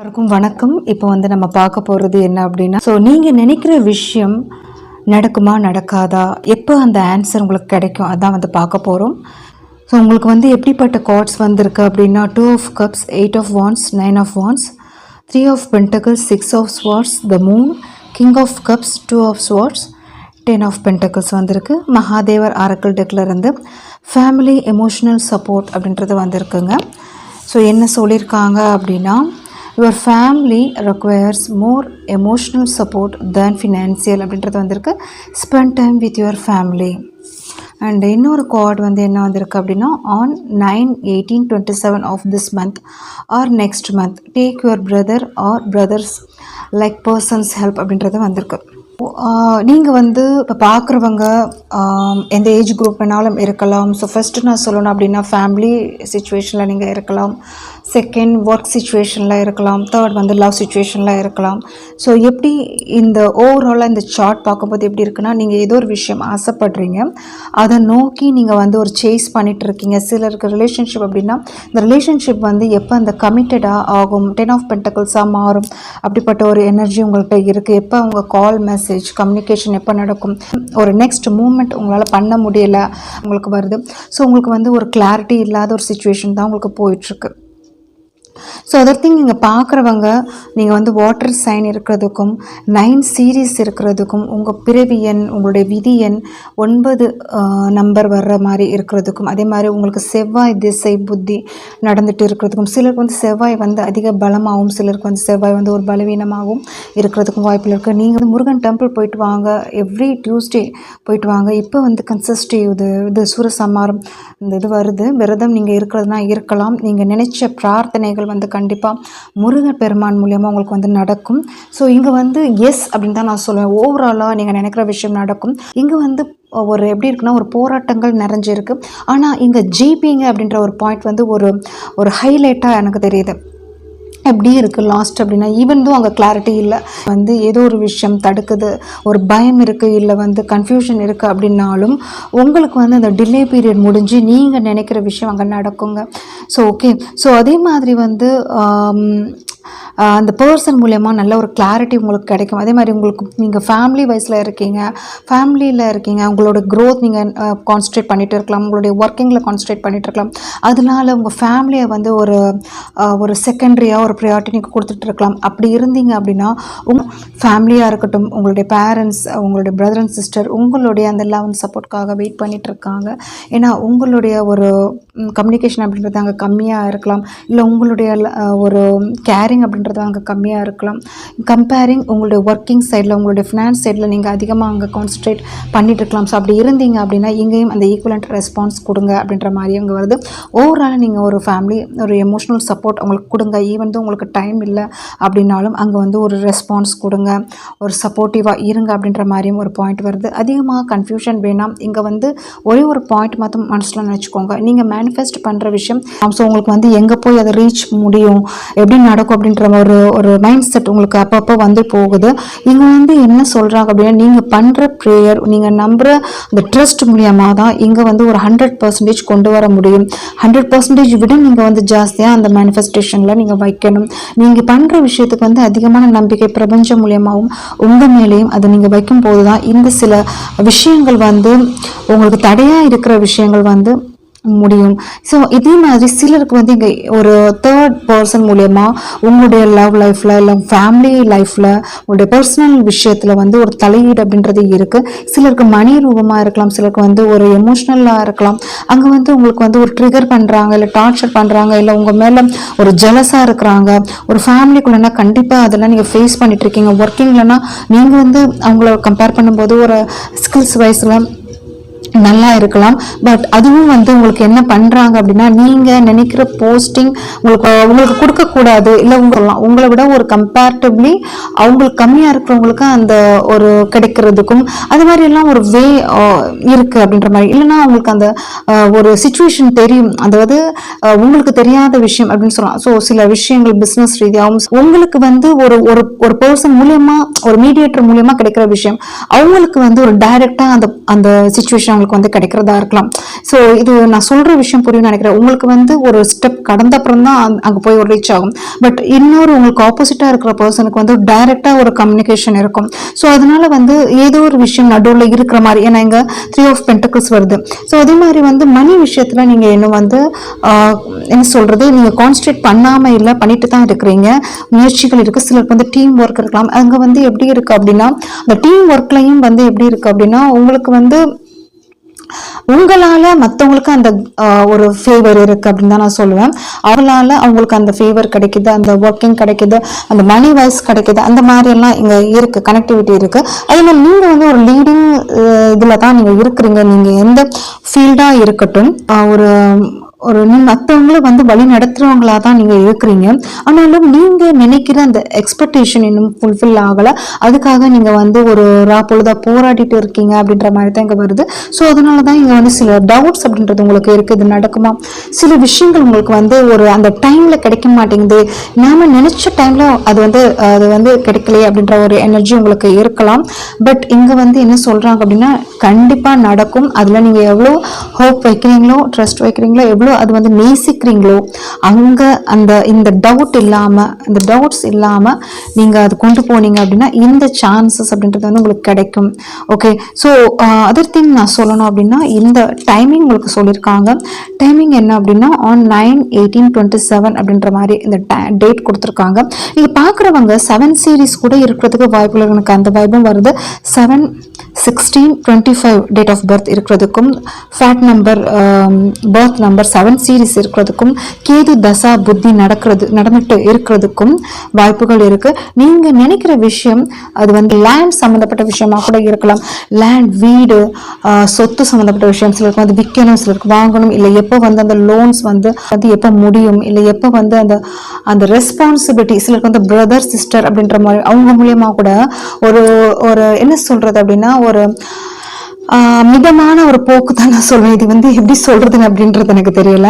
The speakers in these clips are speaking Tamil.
எல்லாருக்கும் வணக்கம். இப்போ வந்து நம்ம பார்க்க போகிறது என்ன அப்படின்னா ஸோ நீங்கள் நினைக்கிற விஷயம் நடக்குமா நடக்காதா? எப்போ அந்த ஆன்சர் உங்களுக்கு கிடைக்கும்? அதான் வந்து பார்க்க போகிறோம் ஸோ உங்களுக்கு வந்து எப்படிப்பட்ட கார்ட்ஸ் வந்திருக்கு அப்படின்னா two of cups eight of wands nine of wands three of pentacles six of swords the moon king of cups two of swords ten of pentacles வந்திருக்கு. மகாதேவர் ஆரக்கல் டெக்லேருந்து ஃபேமிலி எமோஷனல் சப்போர்ட் அப்படின்றது வந்திருக்குங்க. ஸோ என்ன சொல்லியிருக்காங்க அப்படின்னா your family requires more emotional support than financial அப்படின்றது வந்திருக்கு. Spend time with your family and இன்னொரு கார்டு வந்து என்ன வந்திருக்கு அப்படின்னா on nine eighteen twenty seven of this month or next month take your brother or brothers like persons help அப்படின்றது வந்திருக்கு. நீங்கள் வந்து இப்போ பார்க்குறவங்க எந்த ஏஜ் குரூப் வேணாலும் இருக்கலாம். ஸோ ஃபஸ்ட்டு நான் சொல்லணும் அப்படின்னா ஃபேமிலி சுச்சுவேஷனில் நீங்கள் இருக்கலாம். செகண்ட் ஒர்க் சுச்சுவேஷனில் இருக்கலாம். தேர்ட் வந்து லவ் சுச்சுவேஷனில் இருக்கலாம். ஸோ எப்படி இந்த ஓவராலாக இந்த சார்ட் பார்க்கும்போது எப்படி இருக்குன்னா நீங்கள் ஏதோ ஒரு விஷயம் ஆசைப்படுறீங்க. அதை நோக்கி நீங்கள் வந்து ஒரு சேஸ் பண்ணிகிட்ருக்கீங்க இருக்கீங்க சிலருக்கு ரிலேஷன்ஷிப் அப்படின்னா இந்த ரிலேஷன்ஷிப் வந்து எப்போ அந்த கமிட்டடாக ஆகும்? டென் ஆஃப் பென்டக்கல்ஸாக மாறும். அப்படிப்பட்ட ஒரு எனர்ஜி உங்கள்கிட்ட இருக்குது எப்போ அவங்க கால் மெசேஜ் கம்யூனிகேஷன் எப்போ நடக்கும்? ஒரு நெக்ஸ்ட் மூமெண்ட் உங்களால் பண்ண முடியலை உங்களுக்கு வருது. ஸோ உங்களுக்கு வந்து ஒரு கிளாரிட்டி இல்லாத ஒரு சுச்சுவேஷன் தான் உங்களுக்கு போயிட்டுருக்கு ஸோ அதர் திங் நீங்கள் பார்க்குறவங்க நீங்கள் வந்து வாட்டர் சைன் இருக்கிறதுக்கும் நைன் சீரீஸ் இருக்கிறதுக்கும் உங்கள் பிறவி எண் உங்களுடைய விதி எண் ஒன்பது நம்பர் வர்ற மாதிரி இருக்கிறதுக்கும் அதே மாதிரி உங்களுக்கு செவ்வாய் திசை புத்தி நடந்துட்டு இருக்கிறதுக்கும் சிலருக்கு வந்து செவ்வாய் வந்து அதிக பலமாகவும் சிலருக்கு வந்து செவ்வாய் வந்து ஒரு பலவீனமாகவும் இருக்கிறதுக்கும் வாய்ப்பில் இருக்குது நீங்கள் வந்து முருகன் டெம்பிள் போயிட்டு வாங்க எவ்ரி டியூஸ்டே போயிட்டு வாங்க. இப்போ வந்து கன்சஸ்டி இது இது சூரசமாரம் இந்த இது வருது. விரதம் நீங்கள் இருக்கிறதுனா இருக்கலாம். நீங்கள் நினைச்ச பிரார்த்தனைகள் வந்து கண்டிப்பாக முருகன் பெருமான் மூலியமாக உங்களுக்கு வந்து நடக்கும். ஸோ இங்கே வந்து எஸ் அப்படின்னு தான் நான் சொல்லுவேன். ஓவராலாக நீங்கள் நினைக்கிற விஷயம் நடக்கும். இங்கே வந்து ஒரு எப்படி இருக்குன்னா ஒரு போராட்டங்கள் நிறைஞ்சிருக்கு. ஆனால் இங்கே ஜிபிங்க அப்படின்ற ஒரு பாயிண்ட் வந்து ஒரு ஒரு ஹைலைட்டாக எனக்கு தெரியுது. எப்படி இருக்குது லாஸ்ட் அப்படின்னா ஈவன் தோ அங்கே கிளாரிட்டி இல்லை வந்து ஏதோ ஒரு விஷயம் தடுக்குது ஒரு பயம் இருக்குது இல்லை வந்து கன்ஃபியூஷன் இருக்குது அப்படின்னாலும் உங்களுக்கு வந்து அந்த டிலே பீரியட் முடிஞ்சு நீங்கள் நினைக்கிற விஷயம் அங்கே நடக்குங்க. ஸோ ஓகே ஸோ அதே மாதிரி வந்து um, அந்த பர்சன் மூலயமா நல்ல ஒரு கிளாரிட்டி உங்களுக்கு கிடைக்கும். அதே மாதிரி உங்களுக்கு நீங்கள் ஃபேமிலி வைஸில் இருக்கீங்க ஃபேமிலியில் இருக்கீங்க உங்களோட க்ரோத் நீங்கள் கான்சன்ட்ரேட் பண்ணிகிட்டு இருக்கலாம். உங்களுடைய ஒர்க்கிங்கில் கான்சன்ட்ரேட் பண்ணிகிட்டு இருக்கலாம். அதனால உங்கள் ஃபேமிலியை வந்து ஒரு ஒரு செகண்டரியாக ஒரு ப்ரையாரிட்டி நீங்கள் கொடுத்துட்டு இருக்கலாம். அப்படி இருந்தீங்க அப்படின்னா உங்கள் ஃபேமிலியாக இருக்கட்டும் உங்களுடைய பேரண்ட்ஸ் உங்களுடைய பிரதர் அண்ட் சிஸ்டர் உங்களுடைய அந்த லவ் அண்ட் சப்போர்ட்காக வெயிட் பண்ணிகிட்டு இருக்காங்க. ஏன்னா உங்களுடைய ஒரு கம்யூனிகேஷன் அப்படின்றது அங்கே கம்மியாக இருக்கலாம். இல்லை உங்களுடைய ஒரு கேரிங் அப்படின்றது அங்கே கம்மியாக இருக்கலாம். கம்பேரிங் உங்களுடைய ஒர்க்கிங் சைடில் உங்களுடைய ஃபினான்ஸ் சைடில் நீங்கள் அதிகமாக அங்கே கான்சன்ட்ரேட் பண்ணிட்டு இருக்கலாம். ஸோ அப்படி இருந்தீங்க அப்படின்னா இங்கேயும் அந்த ஈக்குவலண்ட் ரெஸ்பான்ஸ் கொடுங்க அப்படின்ற மாதிரி அங்கே வருது. ஓவரால் நீங்கள் ஒரு ஃபேமிலி ஒரு எமோஷனல் சப்போர்ட் உங்களுக்கு கொடுங்க. ஈவன் தான் உங்களுக்கு டைம் இல்லை அப்படின்னாலும் அங்கே வந்து ஒரு ரெஸ்பான்ஸ் கொடுங்க. ஒரு சப்போர்ட்டிவாக இருங்க அப்படின்ற மாதிரியும் ஒரு பாயிண்ட் வருது. அதிகமாக கன்ஃபியூஷன் வேணாம். இங்கே வந்து ஒரே ஒரு பாயிண்ட் மட்டும் மனசில் நினச்சிக்கோங்க. நீங்கள் மேனிஃபெஸ்ட் பண்ணுற விஷயம். Um, ஸோ உங்களுக்கு வந்து எங்கே போய் அதை ரீச் முடியும்? எப்படி நடக்கும் அப்படின்ற ஒரு ஒரு மைண்ட் செட் உங்களுக்கு அப்பப்போ வந்து போகுது. இங்கே வந்து என்ன சொல்கிறாங்க அப்படின்னா நீங்கள் பண்ணுற ப்ரேயர் நீங்கள் நம்புகிற அந்த ட்ரஸ்ட் மூலியமாக தான் இங்கே வந்து ஒரு ஹண்ட்ரட் பர்சன்டேஜ் கொண்டு வர முடியும். ஹண்ட்ரட் பர்சன்டேஜ் விட நீங்கள் வந்து ஜாஸ்தியாக அந்த மேனிஃபெஸ்டேஷனில் நீங்கள் வைக்கணும். நீங்கள் பண்ணுற விஷயத்துக்கு வந்து அதிகமான நம்பிக்கை பிரபஞ்சம் மூலியமாகவும் உங்கள் மேலேயும் அதை நீங்கள் வைக்கும் போது தான் இந்த சில விஷயங்கள் வந்து உங்களுக்கு தடையாக இருக்கிற விஷயங்கள் வந்து முடியும். ஸோ இதே மாதிரி சிலருக்கு வந்து இங்கே ஒரு தேர்ட் பர்சன் மூலயமா உங்களுடைய லவ் லைஃப்பில் இல்லை ஃபேமிலி லைஃப்பில் உங்களுடைய பர்சனல் விஷயத்தில் வந்து ஒரு தலையீடு அப்படின்றது இருக்குது சிலருக்கு மணி ரூபமாக இருக்கலாம் சிலருக்கு வந்து ஒரு எமோஷ்னலாக இருக்கலாம். அங்கே வந்து உங்களுக்கு வந்து ஒரு ட்ரிகர் பண்ணுறாங்க இல்லை டார்ச்சர் பண்ணுறாங்க இல்லை உங்கள் மேலே ஒரு ஜெலஸாக இருக்கிறாங்க. ஒரு ஃபேமிலிக்குள்ளனா கண்டிப்பாக அதெல்லாம் நீங்கள் ஃபேஸ் பண்ணிட்டு இருக்கீங்க. ஒர்க்கிங்லனா நீங்கள் வந்து அவங்கள கம்பேர் பண்ணும்போது ஒரு ஸ்கில்ஸ் வைஸில் நல்லா இருக்கலாம். பட் அதுவும் வந்து உங்களுக்கு என்ன பண்றாங்க அப்படின்னா நீங்க நினைக்கிற போஸ்டிங் உங்களுக்கு உங்களுக்கு கொடுக்கக்கூடாது. இல்லை உங்களாம் உங்களை விட ஒரு கம்பேரிட்டிவ்லி அவங்களுக்கு கம்மியா இருக்கிறவங்களுக்கு அந்த ஒரு கிடைக்கிறதுக்கும் அது மாதிரி எல்லாம் ஒரு வே இருக்கு அப்படின்ற மாதிரி. இல்லைன்னா அவங்களுக்கு அந்த ஒரு சுச்சுவேஷன் தெரியும். அதாவது உங்களுக்கு தெரியாத விஷயம் அப்படின்னு சொல்லலாம். ஸோ சில விஷயங்கள் பிஸ்னஸ் ரீதியாகவும் உங்களுக்கு வந்து ஒரு ஒரு ஒரு பர்சன் மூலியமா ஒரு மீடியேட்டர் மூலியமா கிடைக்கிற விஷயம் அவங்களுக்கு வந்து ஒரு டைரக்டா அந்த அந்த சுச்சுவேஷன் அவங்களுக்கு வந்து கிடைக்கிறதா இருக்கலாம். ஸோ இது நான் சொல்கிற விஷயம் புரியும்னு நினைக்கிறேன். உங்களுக்கு வந்து ஒரு ஸ்டெப் கடந்த அப்புறம் தான் அங்கே போய் ஒரு ரீச் ஆகும். பட் இன்னொரு உங்களுக்கு ஆப்போசிட்டாக இருக்கிற பர்சனுக்கு வந்து டைரெக்டாக ஒரு கம்யூனிகேஷன் இருக்கும். ஸோ அதனால வந்து ஏதோ ஒரு விஷயம் நடுவில் இருக்கிற மாதிரி ஏன்னா இங்கே த்ரீ ஆஃப் பென்டக்கிள்ஸ் வருது. ஸோ அதே மாதிரி வந்து மணி விஷயத்தில் நீங்கள் இன்னும் வந்து ஆஹ், என்ன சொல்கிறது நீங்கள் கான்சன்ட்ரேட் பண்ணாமல் இல்லை பண்ணிட்டு தான் இருக்கிறீங்க. முயற்சிகள் இருக்குது சிலருக்கு வந்து டீம் ஒர்க் இருக்கலாம். அங்கே வந்து எப்படி இருக்குது அப்படின்னா அந்த டீம் ஒர்க்லையும் வந்து எப்படி இருக்குது அப்படின்னா உங்களுக்கு வந்து உங்களால மற்றவங்களுக்கு அந்த ஒரு ஃபேவர் இருக்கு அப்படின்னு தான் நான் சொல்லுவேன். அவங்களால அவங்களுக்கு அந்த ஃபேவர் கிடைக்குது அந்த ஒர்க்கிங் கிடைக்குது அந்த மணி வைஸ் கிடைக்குது அந்த மாதிரி எல்லாம் இங்க இருக்கு கனெக்டிவிட்டி இருக்கு. அதே மாதிரி நீங்க வந்து ஒரு லீடிங் இதுல தான் நீங்க இருக்கிறீங்க. நீங்க எந்த ஃபீல்டா இருக்கட்டும் ஒரு ஒரு நீ மற்றவங்களும் வந்து வழி நடத்துறவங்களா தான் நீங்கள் இருக்கிறீங்க. ஆனாலும் நீங்கள் நினைக்கிற அந்த எக்ஸ்பெக்டேஷன் இன்னும் ஃபுல்ஃபில் ஆகலை. அதுக்காக நீங்கள் வந்து ஒரு ரா பொழுதாக போராடிட்டு இருக்கீங்க அப்படின்ற மாதிரி தான் இங்கே வருது. ஸோ அதனால தான் இங்கே வந்து சில டவுட்ஸ் அப்படின்றது உங்களுக்கு இருக்குது நடக்குமா? சில விஷயங்கள் உங்களுக்கு வந்து ஒரு அந்த டைமில் கிடைக்க மாட்டேங்குது. நாம நினச்ச டைமில் அது வந்து அது வந்து கிடைக்கலையே அப்படின்ற ஒரு எனர்ஜி உங்களுக்கு இருக்கலாம். பட் இங்கே வந்து என்ன சொல்கிறாங்க அப்படின்னா கண்டிப்பாக நடக்கும். அதில் நீங்கள் எவ்வளோ ஹோப் வைக்கிறீங்களோ ட்ரஸ்ட் வைக்கிறீங்களோ எவ்வளோ எவ்வளோ அது வந்து நேசிக்கிறீங்களோ அங்கே அந்த இந்த டவுட் இல்லாமல் இந்த டவுட்ஸ் இல்லாமல் நீங்கள் அது கொண்டு போனீங்க அப்படின்னா இந்த சான்சஸ் அப்படின்றது வந்து உங்களுக்கு கிடைக்கும். ஓகே ஸோ அதர் திங் நான் சொல்லணும் அப்படின்னா இந்த டைமிங் உங்களுக்கு சொல்லியிருக்காங்க. டைமிங் என்ன அப்படின்னா on nine eighteen twenty seven அப்படின்ற மாதிரி இந்த டேட் கொடுத்துருக்காங்க. நீங்கள் பார்க்குறவங்க செவன் சீரீஸ் கூட இருக்கிறதுக்கு வாய்ப்புகள் எனக்கு அந்த வாய்ப்பும் வருது. Seven sixteen twenty five date of birth இருக்கிறதுக்கும் fate number birth number seven series இருக்கிறதுக்கும் கேது தசா புத்தி நடக்கிறது நடந்துட்டு இருக்கிறதுக்கும் வாய்ப்புகள் இருக்கு. நீங்க நினைக்கிற விஷயம் அது வந்து லேண்ட் சம்மந்தப்பட்ட விஷயமா கூட இருக்கலாம். லேண்ட் வீடு சொத்து சம்மந்தப்பட்ட விஷயம். சிலருக்கு வந்து விற்கணும் சிலருக்கு வாங்கணும். இல்லை எப்போ வந்து அந்த லோன்ஸ் வந்து அது எப்போ முடியும்? இல்லை எப்போ வந்து அந்த அந்த ரெஸ்பான்சிபிலிட்டி சிலருக்கு வந்து பிரதர் சிஸ்டர் அப்படின்ற மாதிரி அவங்க மூலியமா கூட ஒரு ஒரு என்ன சொல்றது அப்படின்னா ஒரு மிதமான ஒரு போக்கு தான் நான் சொல்வேன். இது வந்து எப்படி சொல்கிறதுங்க அப்படின்றது எனக்கு தெரியல.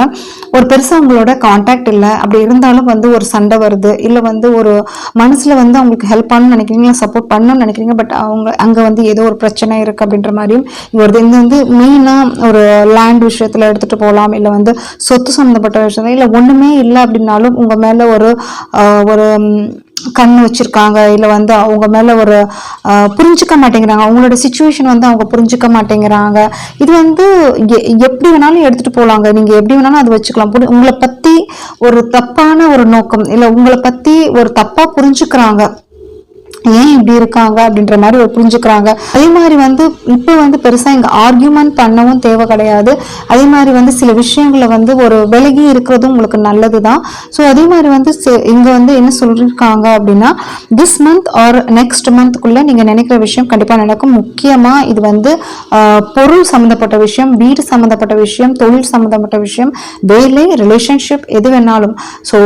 ஒரு பெருசாக அவங்களோட காண்டாக்ட் இல்லை. அப்படி இருந்தாலும் வந்து ஒரு சண்டை வருது. இல்லை வந்து ஒரு மனசில் வந்து அவங்களுக்கு ஹெல்ப் பண்ணணும்னு நினைக்கிறீங்க சப்போர்ட் பண்ணணும்னு நினைக்கிறீங்க? பட் அவங்க அங்கே வந்து ஏதோ ஒரு பிரச்சனை இருக்குது அப்படின்ற மாதிரியும் இங்க வருது. இது வந்து மெயினாக ஒரு லேண்ட் விஷயத்தில் எடுத்துகிட்டு போகலாம் இல்லை வந்து சொத்து சம்மந்தப்பட்ட விஷயம் இல்லை ஒன்றுமே இல்லை அப்படின்னாலும் உங்கள் மேலே ஒரு ஒரு கண் வச்சுருக்காங்க இல்லை வந்து அவங்க மேலே ஒரு புரிஞ்சுக்க மாட்டேங்கிறாங்க. அவங்களோட சுச்சுவேஷன் வந்து அவங்க புரிஞ்சுக்க மாட்டேங்கிறாங்க. இது வந்து எப்படி வேணாலும் எடுத்துகிட்டு போகலாங்க நீங்கள் எப்படி வேணாலும் அது வச்சுக்கலாம். உங்களை பற்றி ஒரு தப்பான ஒரு நோக்கம் இல்லை உங்களை பற்றி ஒரு தப்பாக புரிஞ்சுக்கிறாங்க. ஏன் இப்படி இருக்காங்க அப்படின்ற மாதிரி ஒரு புரிஞ்சுக்கிறாங்க. அதே மாதிரி வந்து இப்போ வந்து பெருசாக இங்கே ஆர்கியூமெண்ட் பண்ணவும் தேவை கிடையாது. அதே மாதிரி வந்து சில விஷயங்களை வந்து ஒரு விலகி இருக்கிறதும் உங்களுக்கு நல்லது தான் ஸோ அதே மாதிரி வந்து இங்கே வந்து என்ன சொல்லியிருக்காங்க அப்படின்னா திஸ் மந்த் ஆர் நெக்ஸ்ட் மந்த்க்குள்ள நீங்கள் நினைக்கிற விஷயம் கண்டிப்பாக நடக்கும். முக்கியமாக இது வந்து பொருள் சம்மந்தப்பட்ட விஷயம் வீடு சம்மந்தப்பட்ட விஷயம் தொழில் சம்மந்தப்பட்ட விஷயம் வேலை ரிலேஷன்ஷிப் எது வேணாலும். ஸோ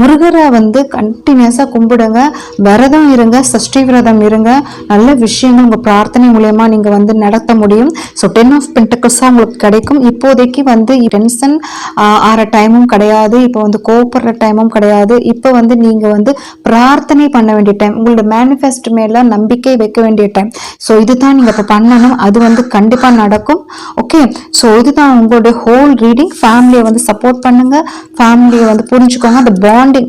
முருகரை வந்து கண்டினியூஸாக கும்பிடுங்க விரதம் இருங்க சஷ்டி விரதம் இருங்க. நல்ல விஷயங்கள் உங்க பிரார்த்தனை மூலயமா நீங்க வந்து நடத்த முடியும். ஸோ டென் ஆஃப் பென்டக்கல்ஸாக உங்களுக்கு கிடைக்கும். இப்போதைக்கு வந்து டென்ஷன் ஆற டைமும் கிடையாது. இப்போ வந்து கோவப்படுற டைமும் கிடையாது. இப்போ வந்து நீங்க வந்து பிரார்த்தனை பண்ண வேண்டிய டைம் உங்களோட மேனிஃபெஸ்ட் மேல நம்பிக்கை வைக்க வேண்டிய டைம் ஸோ இதுதான் நீங்க இப்போ பண்ணணும். அது வந்து கண்டிப்பா நடக்கும். ஓகே ஸோ இதுதான் உங்களுடைய ஹோல் ரீடிங் ஃபேமிலியை வந்து சப்போர்ட் பண்ணுங்க. ஃபேமிலியை வந்து புரிஞ்சுக்கோங்க. அந்த பாண்டிங்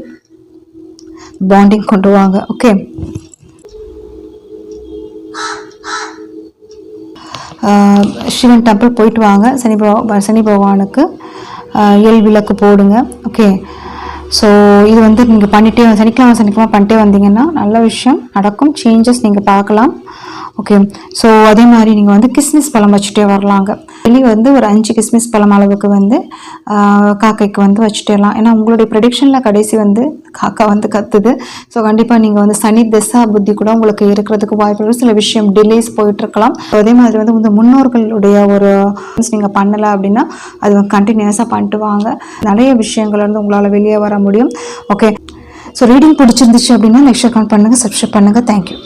பாண்டிங் கொண்டு வாங்க. ஓகே சிவன் டெம்பிள் போயிட்டு வாங்க. சனி பகவா சனி பகவானுக்கு எல் விளக்கு போடுங்க. ஓகே. ஸோ இது வந்து நீங்கள் பண்ணிட்டே சனிக்கிழமை சனிக்கிழமை பண்ணிட்டே வந்தீங்கன்னா நல்ல விஷயம். நடக்கும். சேஞ்சஸ் நீங்கள் பார்க்கலாம். ஓகே. ஸோ அதே மாதிரி நீங்கள் வந்து கிஸ்மிஸ் பழம் வச்சுட்டே வரலாங்க. கிளி வந்து ஒரு அஞ்சு கிஸ்மிஸ் பழம் அளவுக்கு வந்து காக்கைக்கு வந்து வச்சுட்டேலாம். ஏன்னா உங்களுடைய ப்ரெடிக்ஷனில் கடைசி வந்து காக்கா வந்து கத்துது. ஸோ கண்டிப்பாக நீங்கள் வந்து சனி திசா புத்தி கூட உங்களுக்கு இருக்கிறதுக்கு வாய்ப்பு சில விஷயம் டிலேஸ் போயிட்டுருக்கலாம். அதே மாதிரி வந்து உங்கள் முன்னோர்களுடைய ஒரு நீங்கள் பண்ணலை அப்படின்னா அது கண்டினியூஸாக பண்ணிட்டு வாங்க. நிறைய விஷயங்கள் வந்து உங்களால் வெளியே வர முடியும். ஓகே ஸோ ரீடிங் பிடிச்சிருந்துச்சு அப்படின்னா நெக்ஸ்ட் அக்கௌண்ட் பண்ணுங்கள் சப்ஸ்கிரைப் பண்ணுங்கள் தேங்க்யூ